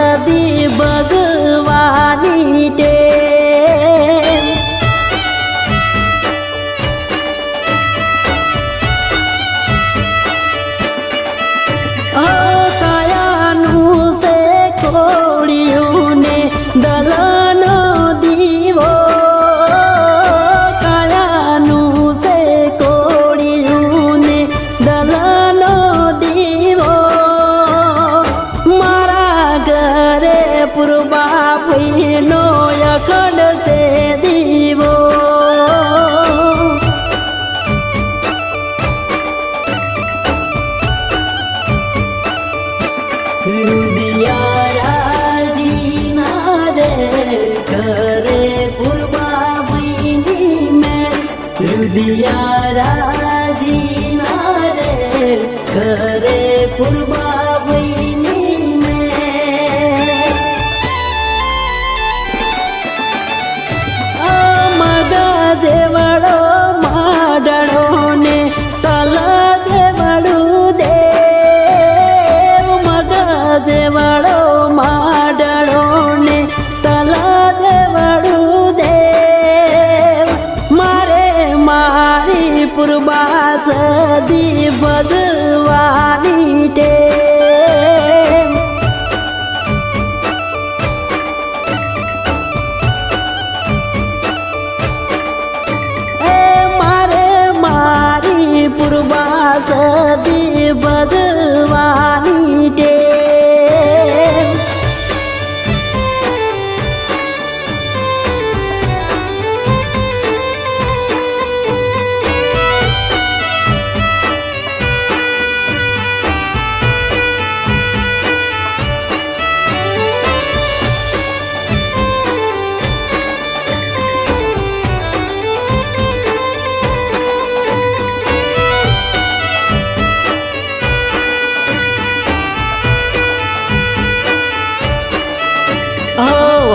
પૂર્વા સદી બજવાની રુડિયારાજીના રે ઘરે પૂર્વા ભજવાની ટેવ મારે મારી પૂર્વા સદી બદવાની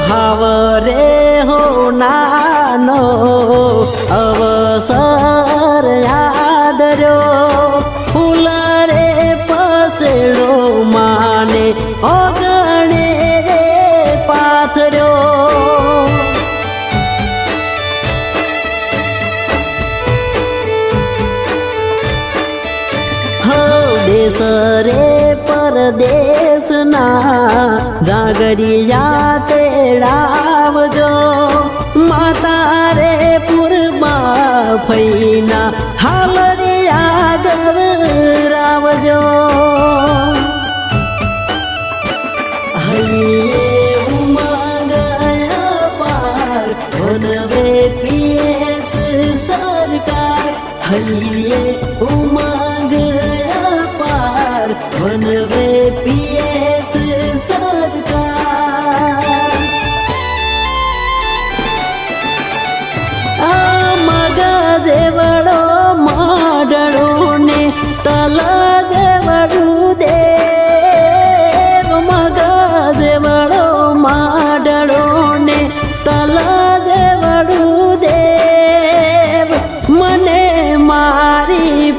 હાવરે હો નાનો અવસર યાદ રહ્યો ફૂલ રે પસેડો માને અગણે રે પાથર્યો હો દેશ રે પરદેશના જાગરિયા તેડાવજો. માતા રે પૂર્વા ફૈના હાલરિયા ગવરાવજો. હૈયે તલ જેવડું દેવ મને મારી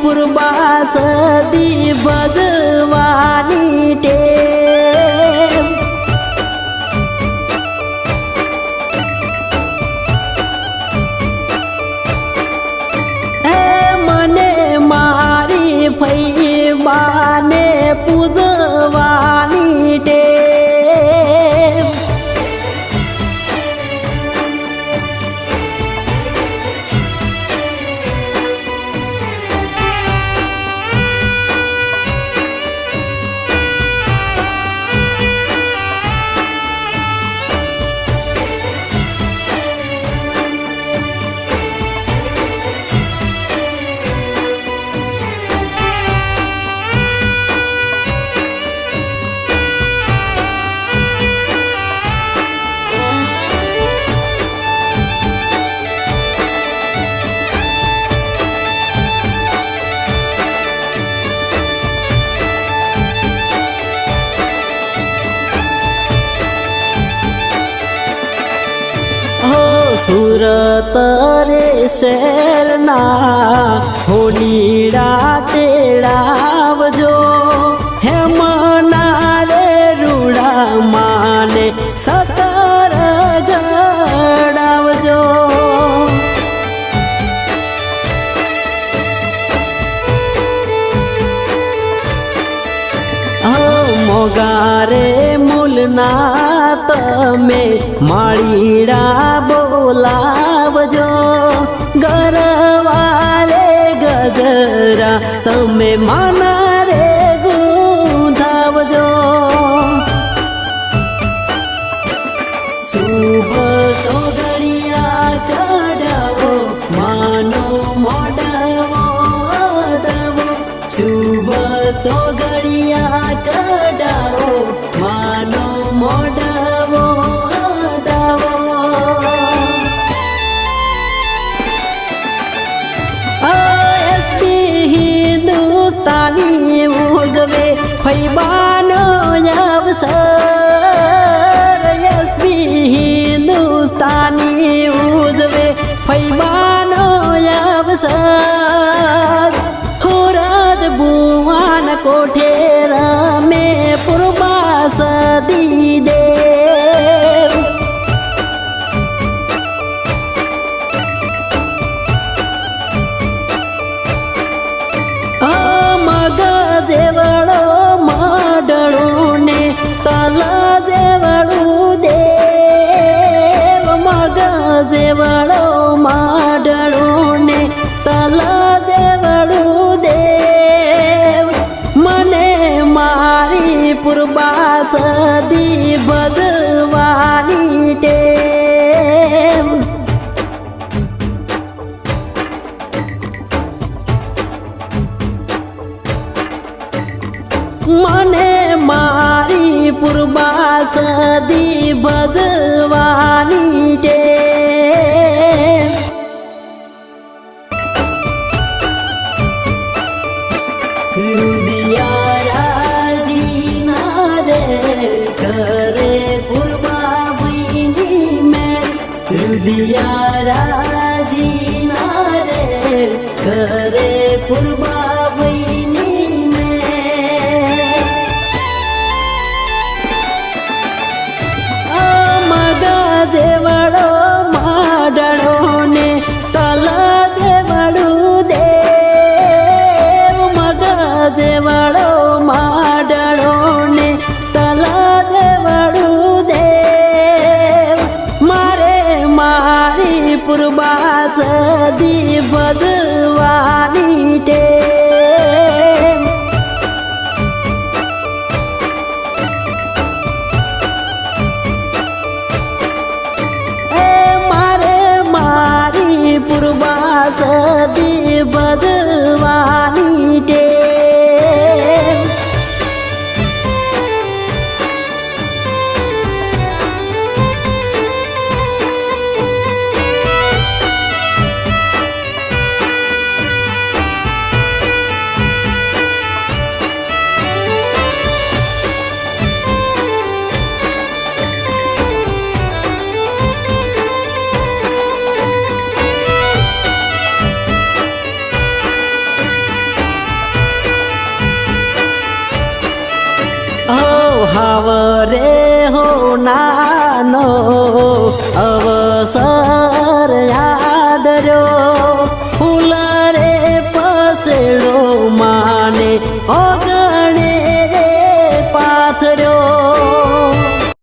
સુરત રે શેરના? હોલી રાતે ડાવજો. હે મના રે રૂડા માને સતર ગડાવજો. મોગારે ભૂલના તમે માળીડા બોલાવજો. ગરવારે ગજરા તમે માના ભાઈબાનો અવસર એસપી હિન્દુસ્તાની ઉજવે ભાઈબાનો અવસર હોરદ ભુવાન કોઠે રમે પૂર્વા સદી યારાજી ના રે ઘરે કુરબા છબી બદલવાની આવરે હો નાનો અવસર